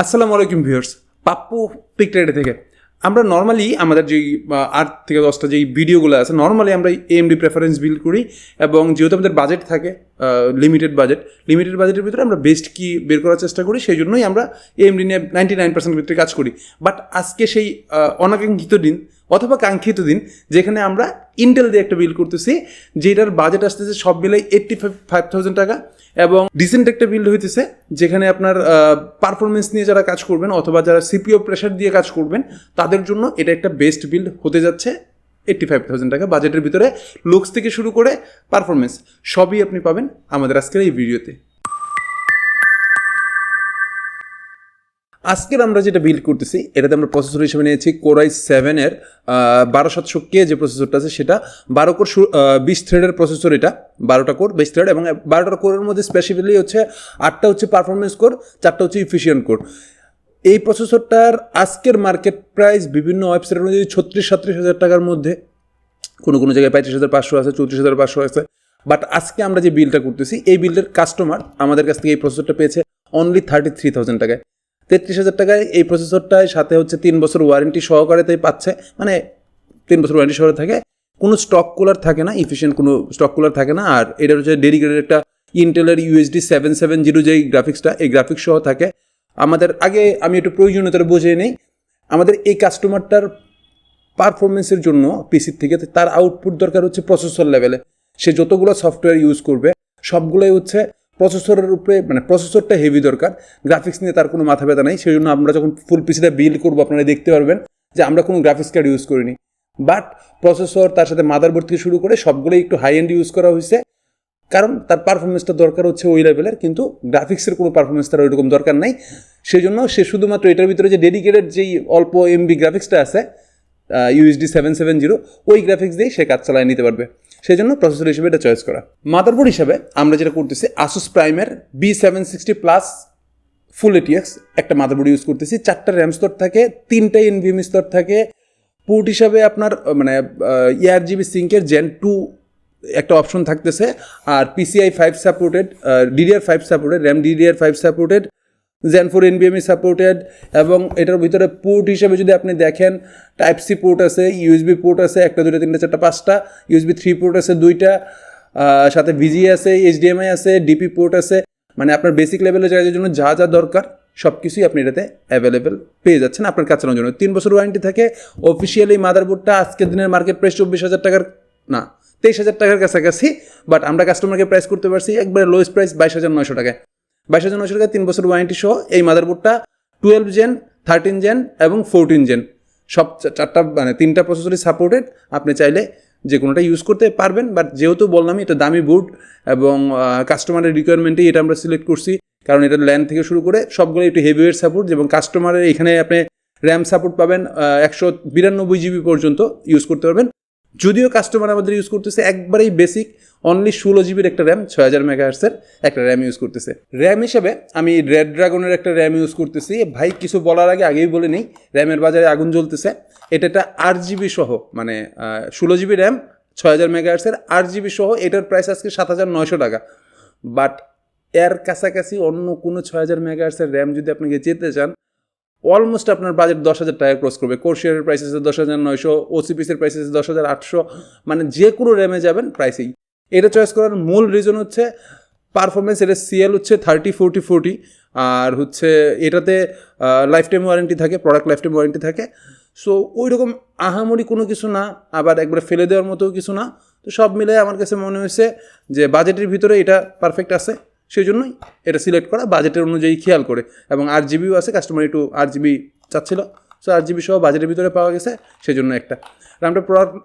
আসসালামু আলাইকুম ভিউয়ার্স, পাপ্পু পিকটাইডে থেকে। আমরা নর্মালি আমাদের যেই আট থেকে দশটা যেই ভিডিওগুলো আছে নর্মালি আমরা এমডি প্রেফারেন্স বিল করি এবং যেহেতু আমাদের বাজেট থাকে লিমিটেড বাজেট লিমিটেড বাজেটের ভিতরে আমরা বেস্ট কি বের করার চেষ্টা করি, সেই জন্যই আমরা এমডি নিয়ে নাইনটি নাইন পার্সেন্ট ভিতরে কাজ করি। বাট আজকে সেই অনাকাঙ্ক্ষিত দিন অথবা কাঙ্ক্ষিত দিন, যেখানে আমরা ইন্টেল দিয়ে একটা বিল করতেছি, যেটার বাজেট আসতেছে সব মিলে এইট্টি ফাইভ থাউজেন্ড টাকা এবং ডিসেন্ট একটা বিল্ড হইতেছে, যেখানে আপনার পারফরমেন্স নিয়ে যারা কাজ করবেন অথবা যারা সিপিও প্রেশার দিয়ে কাজ করবেন, তাদের জন্য এটা একটা বেস্ট বিল্ড হতে যাচ্ছে এইট্টি ফাইভ থাউজেন্ড টাকা বাজেটের ভিতরে লুকস থেকে শুরু করে পারফরমেন্স সবই আপনি পাবেন আমাদের আজকের এই ভিডিওতে আজকের আমরা যেটা বিল্ড করতেছি, এটাতে আমরা প্রসেসর হিসেবে নিয়েছি কোরাই সেভেনের বারো সাতশো কে যে প্রসেসরটা আছে সেটা, বারো কোর বিশ থ্রেডের প্রসেসর এটা, বারোটা কোর বিশ থ্রেড এবং বারোটা কোরের মধ্যে স্পেসিফিকলি হচ্ছে আটটা হচ্ছে পারফরমেন্স কোর চারটা হচ্ছে ইফিসিয়েন্ট কোর এই প্রসেসরটার আজকের মার্কেট প্রাইস বিভিন্ন ওয়েবসাইট অনুযায়ী ছত্রিশ, সাতত্রিশ হাজার টাকার মধ্যে, কোনো কোনো জায়গায় পঁয়ত্রিশ হাজার পাঁচশো আছে, চৌত্রিশ হাজার পাঁচশো আছে বাট আজকে আমরা যে বিলটা করতেছি, এই বিলটার কাস্টমার আমাদের কাছ থেকে এই প্রসেসরটা পেয়েছে অনলি থার্টি থ্রি থাউজেন্ড টাকায়। তেত্রিশ হাজার টাকায় এই প্রসেসরটায় সাথে হচ্ছে তিন বছর ওয়ারেন্টি সহকারে তাই পাচ্ছে। মানে তিন বছর ওয়ারেন্টি সহকারে থাকে। কোনো স্টক কুলার থাকে না ইফিসিয়েন্ট কোনো স্টক কুলার থাকে না। আর এটা হচ্ছে ডেডিকেটেড একটা ইন্টেলের ইউএসডি সেভেন সেভেন জিরো যেই গ্রাফিক্সটা এই গ্রাফিক্স সহ থাকে। আমাদের আগে আমি একটু প্রয়োজনীয়তা বুঝিয়ে নেই। আমাদের এই কাস্টমারটার পারফরমেন্সের জন্য পিসির থেকে তার আউটপুট দরকার হচ্ছে প্রসেসর লেভেলে সে যতগুলো সফটওয়্যার ইউজ করবে, সবগুলোই হচ্ছে প্রসেসরের উপরে মানে প্রসেসরটা হেভি দরকার। গ্রাফিক্স নিয়ে তার কোনো মাথা ব্যথা নাই। সেই জন্য আমরা যখন ফুল পিসিটা বিল্ড করব, আপনারা দেখতে পারবেন যে আমরা কোনো গ্রাফিক্স কার্ড ইউজ করিনি। বাট প্রসেসর তার সাথে মাদারবোর্ড থেকে শুরু করে সবগুলোই একটু হাই এন্ড ইউজ করা হয়েছে। কারণ তার পারফরমেন্সটা দরকার হচ্ছে ওই লেভেলের কিন্তু গ্রাফিক্সের কোনো পারফরমেন্স তার ওইরকম দরকার নাই। সেই জন্য সে শুধুমাত্র এটার ভিতরে যে ডেডিকেটেড যেই অল্প এমবি গ্রাফিক্সটা আছে ইউএসডি সেভেন সেভেন জিরো ওই গ্রাফিক্স দিয়েই সে কাজ চালায় নিতে পারবে। সেই জন্য প্রসেসর হিসেবে এটা চয়েস করা। মাদারবোর্ড হিসাবে আমরা যেটা করতেছি আসুস প্রাইমের B seven sixty plus full ATX একটা মাদারবোর্ড ইউজ করতেছি। চারটা র্যাম স্তর থাকে, তিনটা এনভিএম স্তর থাকে। পোর্ট হিসাবে আপনার মানে ইয়ার জিবি সিঙ্কের জেন টু একটা অপশন থাকতেছে। আর PCI five supported DDR five supported RAM DDR five supported gen four এনবিএমই supported এবং এটার ভিতরে পোর্ট হিসেবে যদি আপনি দেখেন টাইপ সি পোর্ট আছে ইউএসবি পোর্ট আছে, একটা দুটো তিনটা, চারটা, পাঁচটা ইউএসবি থ্রি পোর্ট আছে, দুইটা সাথে ভিজি আছে এইচডিএমআই আছে ডিপি পোর্ট আছে মানে আপনার বেসিক লেভেলের জায়গার জন্য যা যা দরকার সব কিছুই আপনি এটাতে অ্যাভেলেবেল পেয়ে যাচ্ছেন আপনার কাজ চালানোর জন্য। তিন বছর ওয়ারেন্টি থাকে অফিসিয়ালি মাদারবোর্ডটা আজকের দিনের মার্কেট প্রাইস চব্বিশ হাজার টাকার, না, তেইশ হাজার টাকার কাছাকাছি বাট আমরা কাস্টমারকে প্রাইস করতে পারছি, একবারে লোয়েস্ট প্রাইস বাইশ হাজার নয়শো টাকায়। বাইশ হাজার নয়শো টাকায় তিন বছর ওয়ারেন্টি সহ এই মাদারবোর্ডটা টুয়েলভ জেন থার্টিন জেন এবং ফোরটিন জেন সব চারটা মানে তিনটা প্রসেসরই সাপোর্টেড আপনি চাইলে যে কোনোটা ইউজ করতে পারবেন বাট যেহেতু বললামই এটা দামি বুট এবং কাস্টমারের রিকোয়ারমেন্টেই এটা আমরা সিলেক্ট করছি, কারণ এটা ল্যান্ড থেকে শুরু করে সবগুলো একটু হেভিওয়েট সাপোর্ট এবং কাস্টমারের এখানে আপনি র্যাম সাপোর্ট পাবেন একশো বিরানব্বই জিবি পর্যন্ত ইউজ করতে পারবেন। যদিও কাস্টমার আমাদের ইউজ করতেছে একবারেই বেসিক অনলি ষোলো জিবির একটা র্যাম ছয় হাজার মেগাহার্সের একটা র্যাম ইউজ করতেছে। র্যাম হিসেবে আমি রেড ড্রাগনের একটা র্যাম ইউজ করতেছি। ভাই, কিছু বলার আগে, আগেই বলে নিই র্যামের বাজারে আগুন জ্বলতেছে। এটা একটা আট জিবি সহ মানে ষোলো জিবি র্যাম ছয় হাজার মেগাহার্সের আট জিবি সহ, এটার প্রাইস আজকে সাত হাজার নয়শো টাকা। বাট এর কাছাকাছি অন্য কোনো ছয় হাজার মেগাহার্সের র্যাম যদি আপনাকে যেতে চান অলমোস্ট আপনার বাজেট দশ হাজার টাকা ক্রস করবে। কোর্সিয়ারের প্রাইস আছে দশ হাজার নয়শো ওসিপিসের প্রাইস আছে দশ হাজার আটশো। মানে যে কোনো র্যামে যাবেন প্রাইসেই এটা চয়েস করার মূল রিজন হচ্ছে পারফরমেন্স এটা সিএল হচ্ছে থার্টি ফোরটি ফোরটি আর হচ্ছে এটাতে লাইফ টাইম ওয়ারেন্টি থাকে প্রোডাক্ট লাইফ টাইম ওয়ারেন্টি থাকে। সো ওই রকম আহামরি কোনো কিছু না, আবার একবারে ফেলে দেওয়ার মতো কিছু না। তো সব মিলে আমার কাছে মনে হয়েছে যে বাজেটের ভিতরে এটা পারফেক্ট আছে সেই জন্যই এটা সিলেক্ট করা বাজেটের অনুযায়ী খেয়াল করে। এবং আট জিবিও আছে কাস্টমার একটু আট জিবি চাচ্ছিল। সো আট জিবি সহ বাজেটের ভিতরে পাওয়া গেছে সেই জন্য একটা। র্যামটা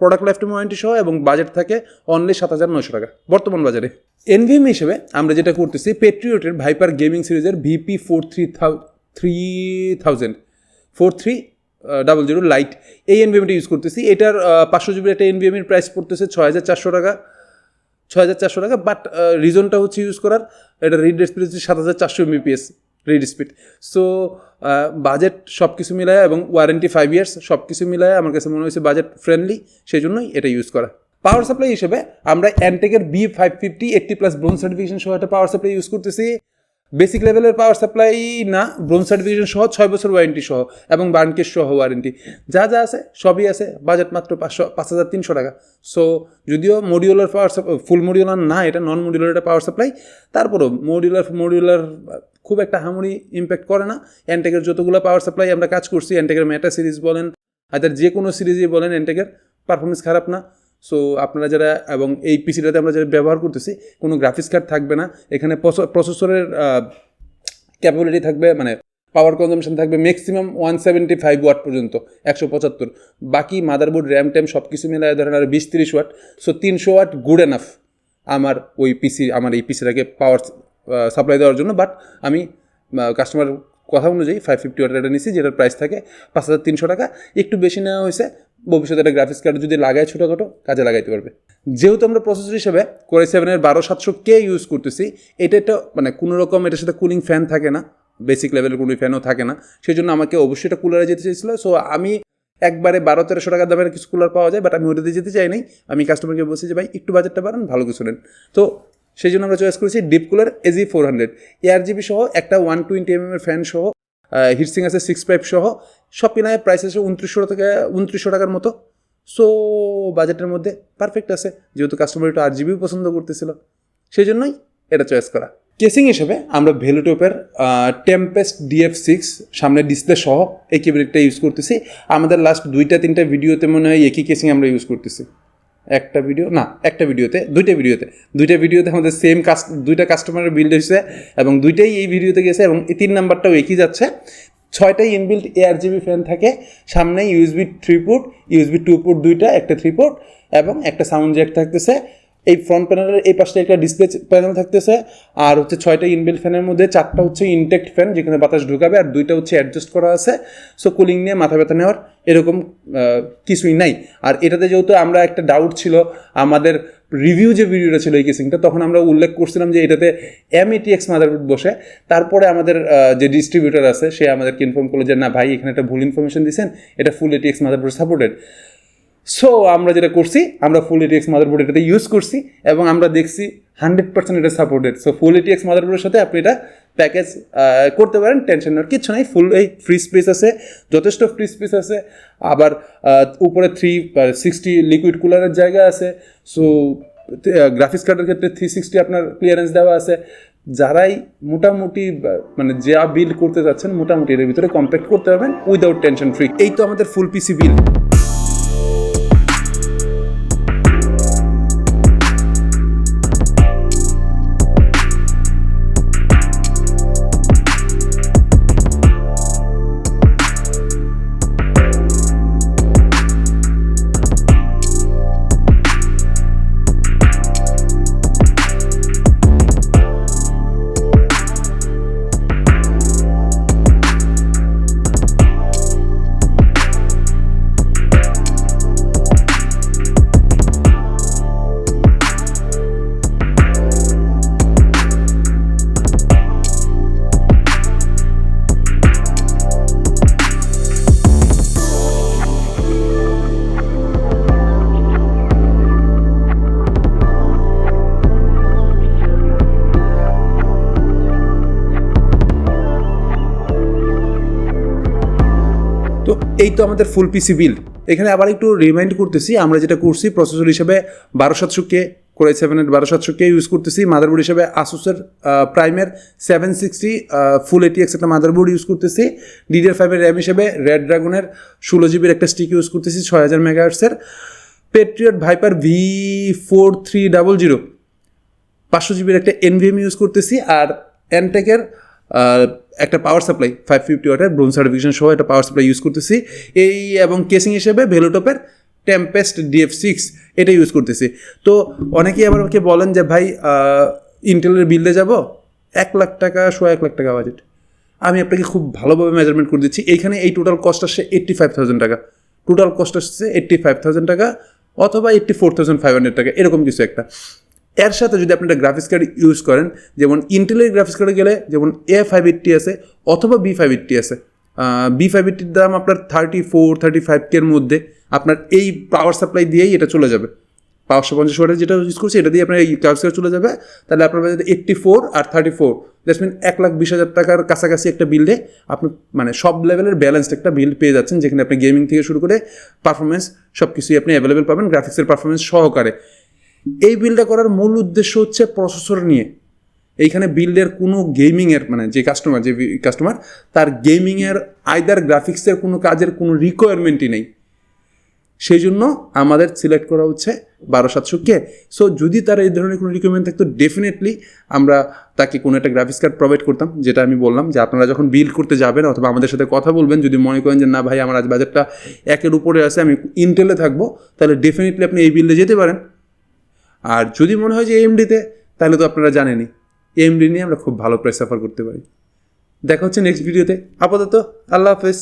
প্রোডাক্ট লাইফ টাইম ওয়ারেন্টি সহ এবং বাজেট থাকে অনলি সাত হাজার নয়শো টাকা, বর্তমান বাজারে। এনভিএম হিসেবে আমরা যেটা করতেছি পেট্রিয়টের ভাইপার গেমিং সিরিজের VP four three three thousand four three double zero light এই এনভিএমটা ইউজ করতেছি। এটার পাঁচশো জিবির একটা এনভিএমের প্রাইস পড়তেছে ছয় হাজার চারশো টাকা, ছয় হাজার চারশো টাকা বাট রিজনটা হচ্ছে ইউজ করার, এটা রিড স্পিড হচ্ছে সাত হাজার চারশো MBps read speed so budget সব কিছু মিলায় এবং ওয়ারেন্টি ফাইভ ইয়ার্স সব কিছু মিলায় আমার কাছে মনে হয়েছে বাজেট ফ্রেন্ডলি সেই জন্যই এটা ইউজ করা। পাওয়ার সাপ্লাই হিসেবে আমরা অ্যান্টেকের B five fifty eighty plus bronze certification সহ একটা পাওয়ার সাপ্লাই ইউজ করতেছি। বেসিক লেভেলের পাওয়ার সাপ্লাই না ব্রোন সার্টিফিকেশন সহ ছয় বছর ওয়ারেন্টি সহ এবং বার্নকেস সহ ওয়ারেন্টি যা যা আছে, সবই আছে বাজেট মাত্র পাঁচশো, পাঁচ হাজার তিনশো টাকা। সো যদিও মডিউলার পাওয়ার ফুল মডিউলার না, এটা নন মডিউলার এটা পাওয়ার সাপ্লাই তারপরও মডিউলার মডিউলার খুব একটা হামুড়ি ইম্প্যাক্ট করে না। অ্যান্টেকের যতগুলো পাওয়ার সাপ্লাই আমরা কাজ করছি অ্যান্টেকের মেটা সিরিজ বলেন আদার যে কোনো সিরিজই বলেন অ্যান্টেকের পারফরমেন্স খারাপ না। সো আপনারা যারা, এবং এই পিসিটাতে আমরা যারা ব্যবহার করতেছি, কোনো গ্রাফিক্স কার্ড থাকবে না। এখানে প্রসেসরের ক্যাপাবিলিটি থাকবে মানে পাওয়ার কনজামশন থাকবে maximum one seventy five watt পর্যন্ত, একশো পঁচাত্তর। বাকি মাদারবোর্ড র্যাম ট্যাম সব কিছু মিলায় ধরেন আর বিশ তিরিশ ওয়াট সো তিনশো ওয়াট গুড এনাফ আমার ওই পিসি আমার এই পিসিটাকে পাওয়ার সাপ্লাই দেওয়ার জন্য বাট আমি কাস্টমার কথা অনুযায়ী ফাইভ ফিফটি ওয়াটের এটা নিছি, যেটার প্রাইস থাকে পাঁচ হাজার তিনশো টাকা। একটু বেশি নেওয়া হয়েছে, ভবিষ্যতে একটা গ্রাফিক্স কার্ড যদি লাগায় ছোটোখাটো, কাজে লাগাইতে পারবে। যেহেতু আমরা প্রসেসর হিসেবে কোরে সেভেনের বারো সাতশো কে ইউজ করতেছি, এটা একটা মানে কোনো রকম এটার সাথে কুলিং ফ্যান থাকে না বেসিক লেভেলের কুলিং ফ্যানও থাকে না সেই জন্য আমাকে অবশ্যই এটা কুলারে যেতে চাইছিল। সো আমি একবারে বারো তেরোশো টাকা দামের কিছু কুলার পাওয়া যায় বাট আমি ওটাতে যেতে চাই নাই। আমি কাস্টমারকে বলছি যে, ভাই, একটু বাজেটটা বাড়ান, ভালো কিছু নেন। তো সেই জন্য আমরা চয়েস করেছি deep cooler AG four hundred A R G B সহ একটা ওয়ান টোয়েন্টি এম এর ফ্যান সহ হিটসিং আছে সিক্স পাইপ সহ। সব কিনায় প্রাইস আছে উনত্রিশশো টাকা, উনত্রিশশো টাকার মতো। সো বাজেটের মধ্যে পারফেক্ট আছে। যেহেতু কাস্টমার একটু আর জিবিও পছন্দ করতেছিল। সেই জন্যই এটা চয়েস করা। কেসিং হিসেবে আমরা ভেলুটোপের টেম্পেস্ট ডিএফ সিক্স সামনে ডিসপ্লে সহ এই কেবিনেটটা ইউজ করতেছি। আমাদের লাস্ট দুইটা, তিনটা ভিডিওতে মনে হয় একই কেসিং আমরা ইউজ করতেছি। একটা ভিডিও না, একটা ভিডিওতে দুইটা ভিডিওতে দুইটা ভিডিওতে আমাদের সেম কাস্ট দুইটা কাস্টমারের বিল্ড হয়েছে এবং দুইটাই এই ভিডিওতে গেছে এবং এই তিন নাম্বারটাও একই যাচ্ছে। ছয়টাই inbuilt A R GB fan থাকে সামনে USB three port USB two port দুইটা, একটা থ্রি পোর্ট এবং একটা সাউন্ড জ্যাক থাকতেছে। এই ফ্রন্ট প্যানেলের এই পাশে একটা ডিসপ্লে প্যানেল থাকতেছে, আর হচ্ছে ছয়টা ইনবিল্ট ফ্যানের মধ্যে চারটা হচ্ছে ইনটেক্ট ফ্যান যেখানে বাতাস ঢুকাবে, আর দুইটা হচ্ছে অ্যাডজাস্ট করা আছে। সো কুলিং নিয়ে মাথা ব্যথা নেওয়ার এরকম কিছুই নাই। আর এটাতে যেহেতু আমরা একটা ডাউট ছিল, আমাদের রিভিউ যে ভিডিওটা ছিল এই কেসিংটা তখন আমরা উল্লেখ করছিলাম যে এটাতে এম এটিএক্স মাদারবোর্ড বসে। তারপরে আমাদের যে ডিস্ট্রিবিউটার আছে, সে আমাদেরকে ইনফর্ম করল যে, না ভাই, এখানে একটা ভুল ইনফরমেশন দিয়েছেন এটা full ATX motherboard supported so আমরা যেটা করছি, আমরা ফুল এটিএক্স মাদারবোর্ড এটাতে ইউজ করছি এবং আমরা দেখছি হান্ড্রেড পার্সেন্ট এটা সাপোর্টেড সো ফুল এটিএক্স মাদারবোর্ডের সাথে আপনি এটা প্যাকেজ করতে পারেন টেনশন নেওয়ার কিচ্ছু নাই। ফুল এই ফ্রি স্পেস আছে, যথেষ্ট ফ্রি স্পেস আছে। আবার উপরে থ্রি সিক্সটি লিকুইড কুলারের জায়গা আছে। সো গ্রাফিক্স কার্ডের ক্ষেত্রে থ্রি সিক্সটি আপনার ক্লিয়ারেন্স দেওয়া আছে। যারাই মোটামুটি মানে যা বিল করতে যাচ্ছেন, মোটামুটি এর ভিতরে কম্প্যাক্ট করতে পারবেন উইদাউট টেনশন ফ্রি এই তো আমাদের ফুল পিসি বিল এই তো আমাদের ফুল পিসি বিল এখানে আবার একটু রিমাইন্ড করতেছি, আমরা যেটা করছি প্রসেসর হিসেবে বারো সাতশো কে করে সেভেনের বারো সাতশো কে ইউজ করতেছি মাদারবোর্ড হিসেবে আসুসের প্রাইমের সেভেন সিক্সটি ফুল এটিএক্স একটা মাদারবোর্ড ইউজ করতেছি ডিডিআর ফাইভের র্যাম হিসেবে রেড ড্রাগনের ষোলো জিবির একটা স্টিক ইউজ করতেছি, ছয় হাজার মেগাহার্টসের Patriot viper V four three double zero পাঁচশো জিবির একটা এনভিএম ইউজ করতেছি, আর এনটেকের একটা পাওয়ার সাপ্লাই ফাইভ ফিফটি ওয়াটের ব্রোন সার্টিফিকেশন সহ একটা পাওয়ার সাপ্লাই ইউজ করতেছি। এই এবং কেসিং হিসেবে ভেলোটপের টেম্পেস্ট ডিএফ সিক্স এটা ইউজ করতেছি। তো অনেকেই আবার আমাকে বলেন যে, ভাই ইন্টেলের বিলডে যাব? এক লাখ টাকা শো এক লাখ টাকা বাজেট আমি আপনাকে খুব ভালোভাবে মেজারমেন্ট করে দিচ্ছি। এইখানে এই টোটাল কস্ট আসছে এইট্টি ফাইভ থাউজেন্ড টাকা। টোটাল কস্ট আসছে এইট্টি ফাইভ থাউজেন্ড টাকা অথবা eighty four thousand five hundred টাকা, এরকম কিছু একটা। এর সাথে যদি আপনি একটা গ্রাফিক্স কার্ড ইউজ করেন, যেমন ইন্টেলের গ্রাফিক্স কার্ডে গেলে যেমন এ ফাইভ এইটটি আছে অথবা বি ফাইভ এইটটি আছে। বি ফাইভ এইটটির দাম আপনার থার্টি ফোর থার্টি ফাইভ কের মধ্যে আপনার এই পাওয়ার সাপ্লাই দিয়েই এটা চলে যাবে। পাঁচশো পঞ্চাশ ওয়াটের যেটা ইউজ করছি, এটা দিয়ে আপনার এই গ্রাফিক্স কার্ড চলে যাবে। তাহলে আপনার বাজেট এইট্টি ফোর আর থার্টি ফোর দ্যাটস মিন এক লাখ বিশ হাজার টাকার কাছাকাছি একটা বিল্ডে আপনি মানে সব লেভেলের ব্যালেন্সড একটা বিল্ড পেয়ে যাচ্ছেন, যেখানে আপনি গেমিং থেকে শুরু করে পারফরমেন্স সব কিছুই আপনি অ্যাভেলেবেল পাবেন গ্রাফিক্সের পারফরমেন্স সহকারে। এই বিলটা করার মূল উদ্দেশ্য হচ্ছে প্রসেসর নিয়ে। এইখানে বিল্ডের কোনো গেমিংয়ের মানে যে কাস্টমার যে কাস্টমার তার গেমিংয়ের আইদার গ্রাফিক্সের কোনো কাজের কোনো রিকোয়ারমেন্টই নেই। সেই জন্য আমাদের সিলেক্ট করা হচ্ছে বারো সাতশো কে সো যদি তার এই ধরনের কোনো রিকোয়ারমেন্ট থাকতো ডেফিনেটলি আমরা তাকে কোনো একটা গ্রাফিক্স কার্ড প্রোভাইড করতাম, যেটা আমি বললাম যে আপনারা যখন বিল করতে যাবেন অথবা আমাদের সাথে কথা বলবেন, যদি মনে করেন যে না ভাই, আমার আজ বাজারটা একের উপরে আছে, আমি ইন্টেলে থাকব, তাহলে ডেফিনেটলি আপনি এই বিল্ডে যেতে পারেন। আর যদি মনে হয় যে এমডিতে তাহলে তো আপনারা জানেনই। এমডি নিয়ে আমরা খুব ভালো প্রেস সাফার করতে পারি। দেখা হচ্ছে নেক্সট ভিডিওতে আপাতত আল্লাহ হাফেজ।